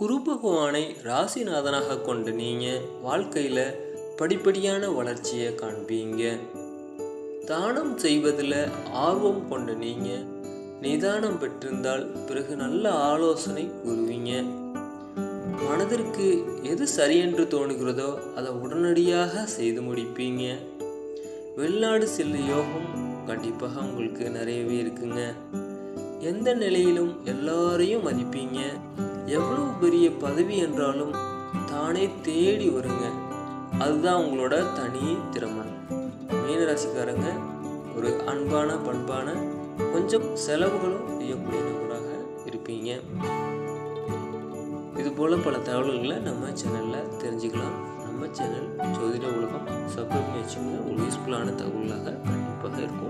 குரு பகவானை ராசிநாதனாக கொண்டு நீங்கள் வாழ்க்கையில் படிப்படியான வளர்ச்சியை காண்பீங்க. தானம் செய்வதில் ஆர்வம் கொண்டு நீங்கள் நிதானம் பெற்றிருந்தால் பிறகு நல்ல ஆலோசனை கூறுவீங்க. மனதிற்கு எது சரியென்று தோணுகிறதோ அதை உடனடியாக செய்து முடிப்பீங்க. வெளிநாடு செல்ல யோகம் கண்டிப்பாக உங்களுக்கு நிறையவே இருக்குங்க. எந்த நிலையிலும் எல்லாரையும் மதிப்பீங்க. எவ்வளவு பதவி என்றாலும் தானே தேடி வருங்க. அதுதான் உங்களோட தனி திறமை. மீனராசிக்காரங்க ஒரு அன்பான பண்பான கொஞ்சம் செலவுகளும் செய்யக்கூடிய நபராக இருப்பீங்க. இது போல் பல தகவல்களை நம்ம சேனலில் தெரிஞ்சுக்கலாம். நம்ம சேனல் ஜோதிட உலகம் சப்ஸ்கிரைப் பண்ணி வச்சுங்க யூஸ்ஃபுல்லான தகவலாக கண்டிப்பாக இருக்கும்.